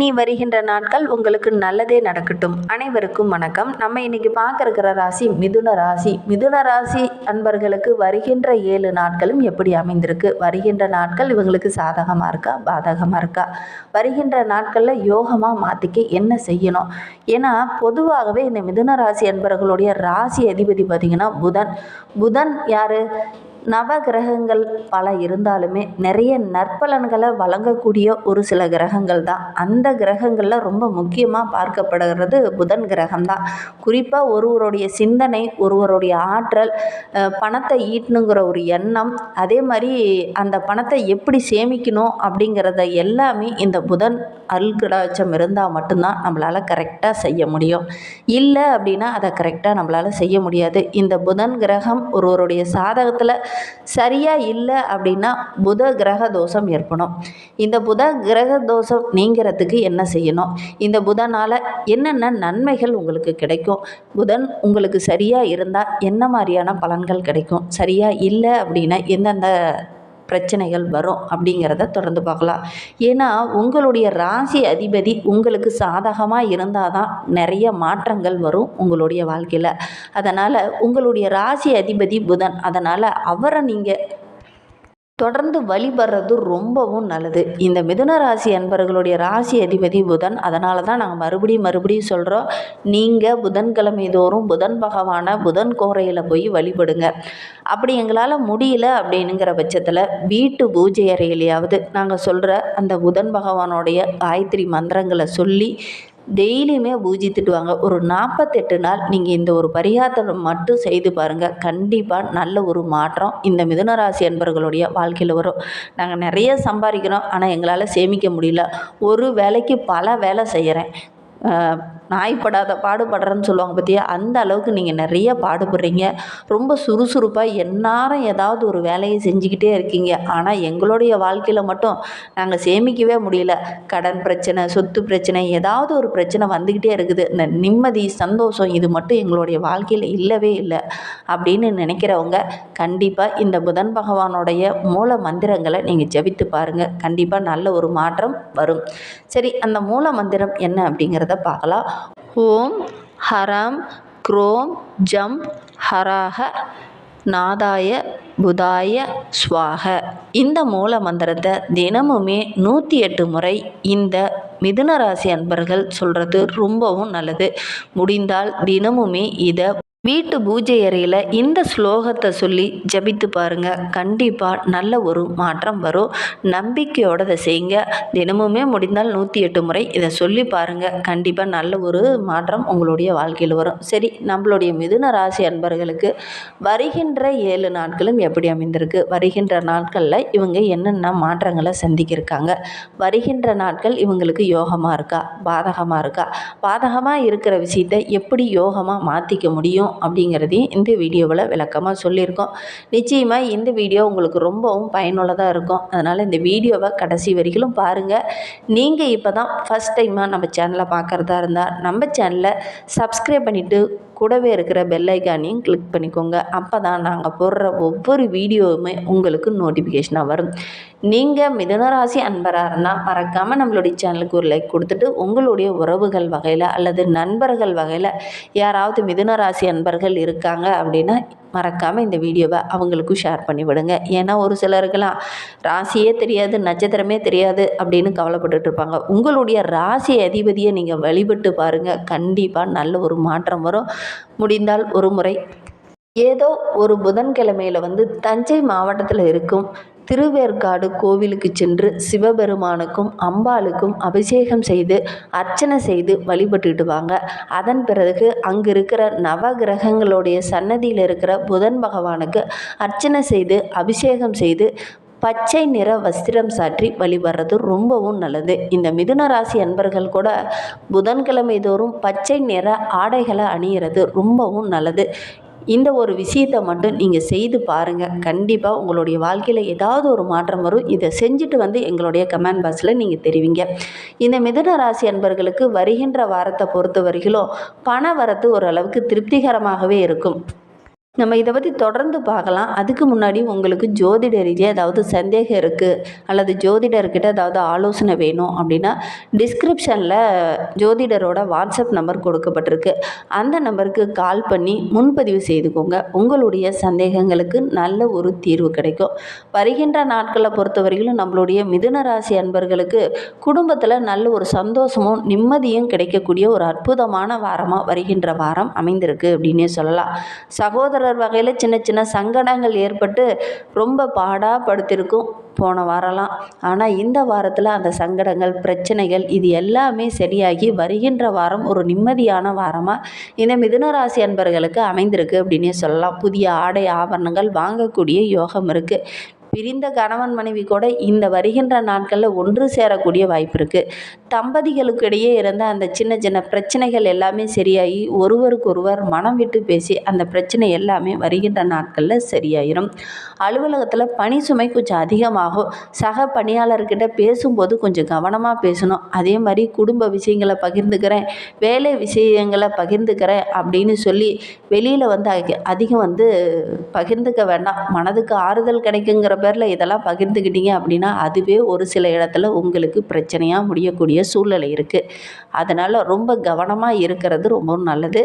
நீ வருகின்ற நாட்கள் உங்களுக்கு நல்லதே நடக்கட்டும். அனைவருக்கும் வணக்கம். நம்ம இன்னைக்கு பார்க்க ராசி மிதுன ராசி. மிதுன ராசி அன்பர்களுக்கு வருகின்ற ஏழு நாட்களும் எப்படி அமைந்திருக்கு? வருகின்ற நாட்கள் இவங்களுக்கு சாதகமாக இருக்கா? பாதகமாக இருக்கா? வருகின்ற நாட்களில் யோகமாக மாற்றிக்க என்ன செய்யணும்? ஏன்னா பொதுவாகவே இந்த மிதுன ராசி அன்பர்களுடைய ராசி அதிபதி பார்த்திங்கன்னா புதன். புதன் யார்? நவ கிரகங்கள் பல இருந்தாலுமே நிறைய நற்பலன்களை வழங்கக்கூடிய ஒரு சில கிரகங்கள் தான். அந்த கிரகங்களில் ரொம்ப முக்கியமாக பார்க்கப்படுகிறது புதன் கிரகம் தான். குறிப்பாக ஒருவருடைய சிந்தனை ஒருவருடைய ஆற்றல் பணத்தை ஈட்டணுங்கிற ஒரு எண்ணம் அதே மாதிரி அந்த பணத்தை எப்படி சேமிக்கணும் அப்படிங்கிறத எல்லாமே இந்த புதன் அருள்கடாட்சம் இருந்தால் மட்டும்தான் நம்மளால் கரெக்டாக செய்ய முடியும். இல்லை அப்படின்னா அதை கரெக்டாக நம்மளால் செய்ய முடியாது. இந்த புதன் கிரகம் ஒருவருடைய சாதகத்தில் சரியாக இல்லை அப்படின்னா புத கிரக தோஷம் ஏற்படும். இந்த புத கிரக தோஷம் நீங்கிறதுக்கு என்ன செய்யணும்? இந்த புதனால் என்னென்ன நன்மைகள் உங்களுக்கு கிடைக்கும்? புதன் உங்களுக்கு சரியாக இருந்தால் என்ன மாதிரியான பலன்கள் கிடைக்கும்? சரியாக இல்லை அப்படின்னா எந்தெந்த பிரச்சனைகள் வரும் அப்படிங்கிறத தொடர்ந்து பார்க்கலாம். ஏன்னா உங்களுடைய ராசி அதிபதி உங்களுக்கு சாதகமாக இருந்தால் தான் நிறைய மாற்றங்கள் வரும் உங்களுடைய வாழ்க்கையில். அதனால் உங்களுடைய ராசி அதிபதி புதன் அதனால் அவரை நீங்கள் தொடர்ந்து வழிபடுறது ரொம்பவும் நல்லது. இந்த மிதுன ராசி அன்பர்களுடைய ராசி அதிபதி புதன் அதனால தான் நாங்கள் மறுபடியும் மறுபடியும் சொல்கிறோம் நீங்கள் புதன்கிழமை தோறும் புதன் பகவானை புதன் கோரையில் போய் வழிபடுங்க. அப்படி எங்களால் முடியல அப்படின்னுங்கிற பட்சத்தில் வீட்டு பூஜை அறையிலையாவது நாங்கள் சொல்கிற அந்த புதன் பகவானுடைய காயத்ரி மந்திரங்களை சொல்லி டெய்லியுமே பூஜித்துட்டு வாங்க ஒரு நாற்பத்தெட்டு நாள் நீங்கள் இந்த ஒரு பரிகாரம் மட்டும் செய்து பாருங்கள் கண்டிப்பாக நல்ல ஒரு மாற்றம் இந்த மிதுனராசி அன்பர்களுடைய வாழ்க்கையில் வரும். நாங்கள் நிறைய சம்பாதிக்கிறோம். ஆனால் எங்களால் சேமிக்க முடியல. ஒரு வேலைக்கு பல வேலை செய்கிறேன் நாய்ப்படாத பாடுபடுறேன்னு சொல்லுவாங்க பார்த்தியா அந்த அளவுக்கு நீங்கள் நிறைய பாடுபடுறீங்க. ரொம்ப சுறுசுறுப்பாக எந்நேரம் ஏதாவது ஒரு வேலையை செஞ்சுக்கிட்டே இருக்கீங்க. ஆனால் எங்களுடைய வாழ்க்கையில் மட்டும் நாங்கள் சேமிக்கவே முடியல. கடன் பிரச்சனை சொத்து பிரச்சனை ஏதாவது ஒரு பிரச்சனை வந்துக்கிட்டே இருக்குது. இந்த நிம்மதி சந்தோஷம் இது மட்டும் எங்களுடைய வாழ்க்கையில் இல்லவே இல்லை அப்படின்னு நினைக்கிறவங்க கண்டிப்பாக இந்த புதன் பகவானுடைய மூல மந்திரங்களை நீங்கள் ஜெபித்து பாருங்கள் கண்டிப்பாக நல்ல ஒரு மாற்றம் வரும். சரி அந்த மூல மந்திரம் என்ன அப்படிங்கிறத பார்க்கலாம். ஓம் ஹரம் க்ரோம் ஜம் ஹராக நாதாய புதாய ஸ்வாக இந்த மூல மந்திரத்தை தினமுமே நூற்றி எட்டு முறை இந்த மிதுன ராசி அன்பர்கள் சொல்கிறது ரொம்பவும் நல்லது. முடிந்தால் தினமுமே இதை வீட்டு பூஜை அறையில் இந்த ஸ்லோகத்தை சொல்லி ஜபித்து பாருங்கள் கண்டிப்பாக நல்ல ஒரு மாற்றம் வரும். நம்பிக்கையோட இதை செய்யுங்க. தினமுமே முடிந்தால் நூற்றி எட்டு முறை இதை சொல்லி பாருங்கள் கண்டிப்பாக நல்ல ஒரு மாற்றம் உங்களுடைய வாழ்க்கையில் வரும். சரி நம்மளுடைய மிதுன ராசி அன்பர்களுக்கு வருகின்ற ஏழு நாட்களும் எப்படி அமைந்திருக்கு? வருகின்ற நாட்களில் இவங்க என்னென்ன மாற்றங்களை சந்திக்கிருக்காங்க? வருகின்ற நாட்கள் இவங்களுக்கு யோகமாக இருக்கா? பாதகமாக இருக்கா? பாதகமாக இருக்கிற விஷயத்தை எப்படி யோகமாக மாற்றிக்க முடியும்? அப்படிங்கிறதையும் இந்த வீடியோவில் விளக்கமாக சொல்லியிருக்கோம். நிச்சயமாக இந்த வீடியோ உங்களுக்கு ரொம்பவும் பயனுள்ளதாக இருக்கும். அதனால் இந்த வீடியோவை கடைசி வரைக்கும் பாருங்கள் நீங்கள் இப்போ தான் ஃபஸ்ட் டைமாக நம்ம சேனலை பார்க்குறதா இருந்தால் நம்ம சேனலை சப்ஸ்கிரைப் பண்ணிவிட்டு கூடவே இருக்கிற பெல்லைக்கானையும் கிளிக் பண்ணிக்கோங்க. அப்போ தான் நாங்கள் போடுற ஒவ்வொரு வீடியோவுமே உங்களுக்கு நோட்டிஃபிகேஷனாக வரும். நீங்கள் மிதனராசி அன்பராக இருந்தால் மறக்காமல் நம்மளுடைய சேனலுக்கு ஒரு லைக் கொடுத்துட்டு உங்களுடைய உறவுகள் வகையில் அல்லது நண்பர்கள் வகையில் யாராவது மிதனராசி மிதுனராசி நண்பர்கள் இருக்காங்க அப்படின்னா மறக்காமல் இந்த வீடியோவை அவங்களுக்கும் ஷேர் பண்ணி விடுங்க. ஏன்னா ஒரு சிலருக்கெல்லாம் ராசியே தெரியாது நட்சத்திரமே தெரியாது அப்படின்னு கவலைப்பட்டுட்டு இருப்பாங்க. உங்களுடைய ராசி அதிபதியை நீங்கள் வழிபட்டு பாருங்கள் கண்டிப்பாக நல்ல ஒரு மாற்றம் வரும். முடிந்தால் ஒரு முறை ஏதோ ஒரு புதன்கிழமையில் வந்து தஞ்சை மாவட்டத்தில் இருக்கும் திருவேற்காடு கோவிலுக்கு சென்று சிவபெருமானுக்கும் அம்பாளுக்கும் அபிஷேகம் செய்து அர்ச்சனை செய்து வழிபட்டுட்டு வாங்க அதன் பிறகு அங்கே இருக்கிற நவ கிரகங்களுடைய சன்னதியில் இருக்கிற புதன் பகவானுக்கு அர்ச்சனை செய்து அபிஷேகம் செய்து பச்சை நிற வஸ்திரம் சாற்றி வழிபடுறது ரொம்பவும் நல்லது. இந்த மிதுன ராசி அன்பர்கள் கூட புதன்கிழமை தோறும் பச்சை நிற ஆடைகளை அணியிறது ரொம்பவும் நல்லது. இந்த ஒரு விஷயத்தை மட்டும் நீங்கள் செய்து பாருங்கள் கண்டிப்பாக உங்களுடைய வாழ்க்கையில் ஏதாவது ஒரு மாற்றம் வரும். இதை செஞ்சுட்டு வந்து எங்களுடைய கமெண்ட் பாக்ஸில் நீங்கள் தெரிவிங்க. இந்த மிதன ராசி அன்பர்களுக்கு வருகின்ற வாரத்தை பொறுத்த வரையிலும் பண வரத்து ஓரளவுக்கு திருப்திகரமாகவே இருக்கும். நம்ம இதை பற்றி தொடர்ந்து பார்க்கலாம். அதுக்கு முன்னாடி உங்களுக்கு ஜோதிட ரீதியாக ஏதாவது சந்தேகம் இருக்குது அல்லது ஜோதிடர்கிட்ட ஏதாவது ஆலோசனை வேணும் அப்படின்னா டிஸ்கிரிப்ஷனில் ஜோதிடரோட வாட்ஸ்அப் நம்பர் கொடுக்கப்பட்டிருக்கு. அந்த நம்பருக்கு கால் பண்ணி முன்பதிவு செய்துக்கோங்க. உங்களுடைய சந்தேகங்களுக்கு நல்ல ஒரு தீர்வு கிடைக்கும். வருகின்ற நாட்களை பொறுத்தவரையிலும் நம்மளுடைய மிதுன ராசி அன்பர்களுக்கு குடும்பத்தில் நல்ல ஒரு சந்தோஷமும் நிம்மதியும் கிடைக்கக்கூடிய ஒரு அற்புதமான வாரமாக வருகின்ற வாரம் அமைந்திருக்கு அப்படின்னே சொல்லலாம். சகோதர சகோதரர் வகையில் சின்ன சின்ன சங்கடங்கள் ஏற்பட்டு ரொம்ப பாடாக படுத்திருக்கும் போன வாரம்லாம். ஆனால் இந்த வாரத்தில் அந்த சங்கடங்கள் பிரச்சனைகள் இது எல்லாமே சரியாகி வருகின்ற வாரம் ஒரு நிம்மதியான வாரமாக இந்த மிதுன ராசி அன்பர்களுக்கு அமைந்திருக்கு அப்படின்னே சொல்லலாம். புதிய ஆடை ஆபரணங்கள் வாங்கக்கூடிய யோகம் இருக்குது பிரிந்த கணவன் மனைவி கூட இந்த வருகின்ற நாட்களில் ஒன்று சேரக்கூடிய வாய்ப்பு இருக்குது தம்பதிகளுக்கு இடையே இருந்த அந்த சின்ன சின்ன பிரச்சனைகள் எல்லாமே சரியாகி ஒருவருக்கொருவர் மனம் விட்டு பேசி அந்த பிரச்சனை எல்லாமே வருகின்ற நாட்களில் சரியாயிரும். அலுவலகத்தில் பணி சுமை கொஞ்சம் அதிகமாகும். சக பணியாளர்கிட்ட பேசும்போது கொஞ்சம் கவனமாக பேசணும். அதே மாதிரி குடும்ப விஷயங்களை பகிர்ந்துக்கிறேன் வேலை விஷயங்களை பகிர்ந்துக்கிறேன் அப்படின்னு சொல்லி வெளியில் வந்து அதிகம் வந்து பகிர்ந்துக்க வேண்டாம். மனதுக்கு ஆறுதல் கிடைக்குங்கிற பேரில் இதெல்லாம் பகிர்ந்துக்கிட்டீங்க அப்படின்னா அதுவே ஒரு சில இடத்துல உங்களுக்கு பிரச்சனையாக முடியக்கூடிய சூழ்நிலை இருக்குது அதனால் ரொம்ப கவனமாக இருக்கிறது ரொம்ப நல்லது.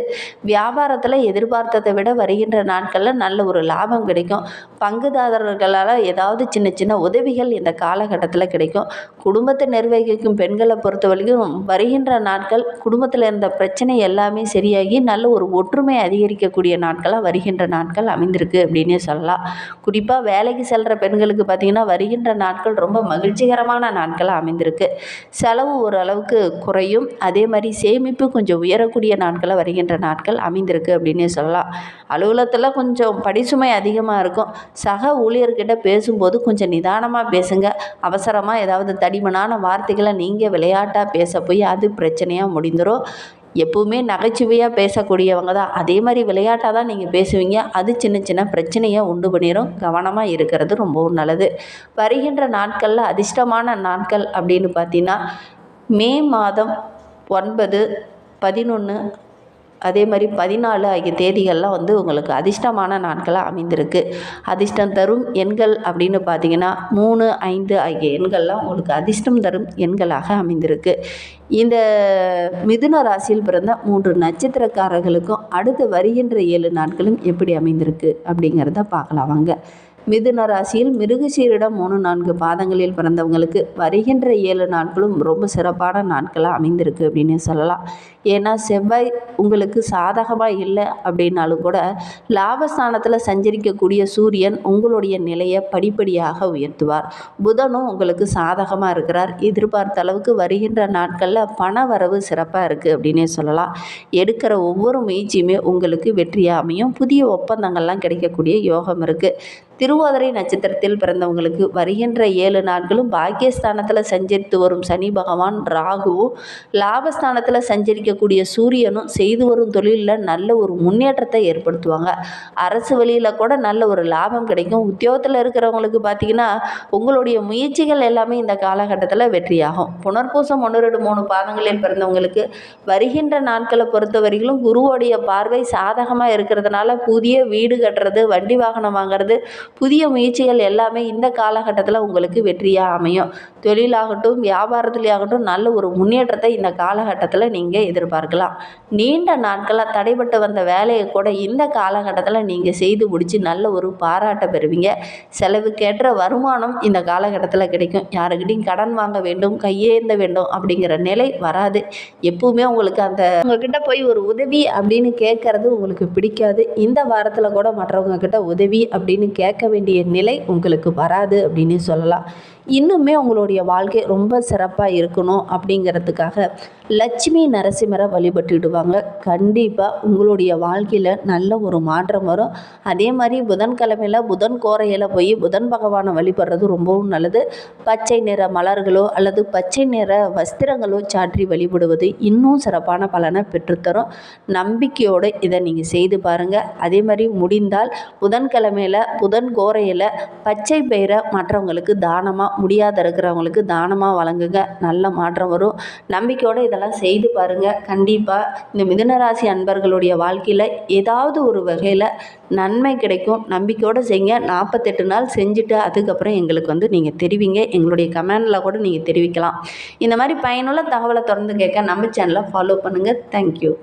வியாபாரத்தில் எதிர்பார்த்ததை விட வருகின்ற நாட்களில் நல்ல ஒரு லாபம் கிடைக்கும். பங்குதாரர்களால் ஏதாவது சின்ன சின்ன உதவிகள் இந்த காலகட்டத்தில் கிடைக்கும். குடும்பத்தை நிர்வகிக்கும் பெண்களை பொறுத்த வரைக்கும் வருகின்ற நாட்கள் குடும்பத்தில் இருந்த பிரச்சனை எல்லாமே சரியாகி நல்ல ஒரு ஒற்றுமை அதிகரிக்கக்கூடிய நாட்களாக வருகின்ற நாட்கள் அமைந்திருக்கு அப்படின்னே சொல்லலாம். குறிப்பாக வேலைக்கு செல்கிற பெண்களுக்கு பார்த்திங்கன்னா வருகின்ற நாட்கள் ரொம்ப மகிழ்ச்சிகரமான நாட்களாக அமைந்திருக்கு. செலவு ஓரளவுக்கு குறையும். அதே மாதிரி சேமிப்பு கொஞ்சம் உயரக்கூடிய நாட்களாக வருகின்ற நாட்கள் அமைந்திருக்கு அப்படின்னே சொல்லலாம். அலுவலகத்தில் கொஞ்சம் படிசுமை அதிகமாக இருக்கும். சக ஊழியர்கிட்ட பேசும்போது கொஞ்சம் நிதானமாக பேசுங்க. அவசரமாக ஏதாவது தடிமனான வார்த்தைகளை நீங்கள் விளையாட்டாக பேச போய் அது பிரச்சனையாக முடிந்துடும் எப்பவுமே நகைச்சுவையாக பேசக்கூடியவங்க தான். அதே மாதிரி விளையாட்டாக தான் நீங்கள் பேசுவீங்க. அது சின்ன சின்ன பிரச்சனையை உண்டு பண்ணிடும் கவனமாக இருக்கிறது ரொம்பவும் நல்லது. வருகின்ற நாட்களில் அதிர்ஷ்டமான நாட்கள் அப்படின்னு பார்த்தீங்கன்னா மே மாதம் ஒன்பது பதினொன்று அதே மாதிரி பதினாலு ஆகிய தேதிகள்லாம் வந்து உங்களுக்கு அதிர்ஷ்டமான நாட்களாக அமைந்திருக்கு. அதிர்ஷ்டம் தரும் எண்கள் அப்படின்னு பார்த்தீங்கன்னா மூணு ஐந்து ஆகிய எண்கள்லாம் உங்களுக்கு அதிர்ஷ்டம் தரும் எண்களாக அமைந்திருக்கு. இந்த மிதுன ராசியில் பிறந்த மூன்று நட்சத்திரக்காரர்களுக்கும் அடுத்து வருகின்ற ஏழு நாட்களும் எப்படி அமைந்திருக்கு அப்படிங்கிறத பார்க்கலாம் வாங்க. மிதுன ராசியில் மிருகசீரிடம் மூணு நான்கு பாதங்களில் பிறந்தவங்களுக்கு வருகின்ற ஏழு நாட்களும் ரொம்ப சிறப்பான நாட்களாக அமைந்திருக்கு அப்படின்னு சொல்லலாம். ஏன்னா செவ்வாய் உங்களுக்கு சாதகமாக இல்லை அப்படின்னாலும் கூட லாபஸ்தானத்தில் சஞ்சரிக்கக்கூடிய சூரியன் உங்களுடைய நிலையை படிப்படியாக உயர்த்துவார். புதனும் உங்களுக்கு சாதகமாக இருக்கிறார். எதிர்பார்த்த அளவுக்கு வருகின்ற நாட்களில் பண வரவு சிறப்பாக இருக்குது அப்படின்னே சொல்லலாம். எடுக்கிற ஒவ்வொரு முயற்சியுமே உங்களுக்கு வெற்றியாக அமையும். புதிய ஒப்பந்தங்கள்லாம் கிடைக்கக்கூடிய யோகம் இருக்குது திருவாதிரை நட்சத்திரத்தில் பிறந்தவங்களுக்கு வருகின்ற ஏழு நாட்களும் பாக்கியஸ்தானத்தில் சஞ்சரித்து வரும் சனி பகவான் ராகுவும் லாபஸ்தானத்தில் சஞ்சரிக்க இருக்கக்கூடிய சூரியனும் செய்து வரும் தொழிலில் நல்ல ஒரு முன்னேற்றத்தை ஏற்படுத்துவாங்க. அரசு வழியில் கூட நல்ல ஒரு லாபம் கிடைக்கும். உத்தியோகத்தில் இருக்கிறவங்களுக்கு பார்த்தீங்கன்னா உங்களுடைய முயற்சிகள் எல்லாமே இந்த காலகட்டத்தில் வெற்றியாகும். புனர்பூசம் ஒன்று ரெண்டு மூணு பாதங்களில் பிறந்தவங்களுக்கு வருகின்ற நாட்களை பொறுத்த வரையிலும் குருவோடைய பார்வை சாதகமாக இருக்கிறதுனால புதிய வீடு கட்டுறது வண்டி வாகனம் வாங்குறது புதிய முயற்சிகள் எல்லாமே இந்த காலகட்டத்தில் உங்களுக்கு வெற்றியாக அமையும். தொழிலாகட்டும் வியாபாரத்துலேயாகட்டும் நல்ல ஒரு முன்னேற்றத்தை இந்த காலகட்டத்தில் நீங்கள் எதிர்பார்க்கலாம். நீண்ட நாட்களாக தடைபட்டு வந்த வேலையை கூட இந்த காலகட்டத்தில் நீங்கள் செய்து முடித்து நல்ல ஒரு பாராட்டை பெறுவீங்க. செலவுக்கேற்ற வருமானம் இந்த காலகட்டத்தில் கிடைக்கும். யாருக்கிட்டையும் கடன் வாங்க வேண்டும் கையேந்த வேண்டும் அப்படிங்கிற நிலை வராது. எப்பவுமே உங்களுக்கு அந்த உங்ககிட்ட போய் ஒரு உதவி அப்படின்னு கேட்கறது உங்களுக்கு பிடிக்காது. இந்த வாரத்தில் கூட மற்றவங்க கிட்ட உதவி அப்படின்னு கேட்க வேண்டிய நிலை உங்களுக்கு வராது அப்படின்னு சொல்லலாம். இன்னுமே உங்களுடைய வாழ்க்கை ரொம்ப சிறப்பாக இருக்கணும் அப்படிங்கிறதுக்காக லட்சுமி நரசிம்மரை வழிபட்டுடுவாங்க கண்டிப்பாக உங்களுடைய வாழ்க்கையில் நல்ல ஒரு மாற்றம் வரும். அதே மாதிரி புதன்கிழமையில் புதன் கோரையில் போய் புதன் பகவானை வழிபடுறது ரொம்பவும் நல்லது. பச்சை நிற மலர்களோ அல்லது பச்சை நிற வஸ்திரங்களோ சாற்றி வழிபடுவது இன்னும் சிறப்பான பலனை பெற்றுத்தரும். நம்பிக்கையோடு இதை நீங்கள் செய்து பாருங்கள் அதே மாதிரி முடிந்தால் புதன்கிழமையில் புதன் கோரையில் பச்சை பயிரை மற்றவங்களுக்கு தானமாக முடியாத இருக்கிறவங்களுக்கு தானமாக வழங்குங்க. நல்ல மாற்றம் வரும். நம்பிக்கையோடு இதெல்லாம் செய்து பாருங்கள் கண்டிப்பாக இந்த மிதனராசி அன்பர்களுடைய வாழ்க்கையில் ஏதாவது ஒரு வகையில் நன்மை கிடைக்கும். நம்பிக்கையோடு செய்யுங்க. நாற்பத்தெட்டு நாள் செஞ்சுட்டு அதுக்கப்புறம் எங்களுக்கு வந்து நீங்கள் தெரிவிங்க. எங்களுடைய கமெண்டில் கூட நீங்கள் தெரிவிக்கலாம். இந்த மாதிரி பயனுள்ள தகவலை தொடர்ந்து கேட்க நம்ம சேனலை ஃபாலோ பண்ணுங்கள் தேங்க்யூ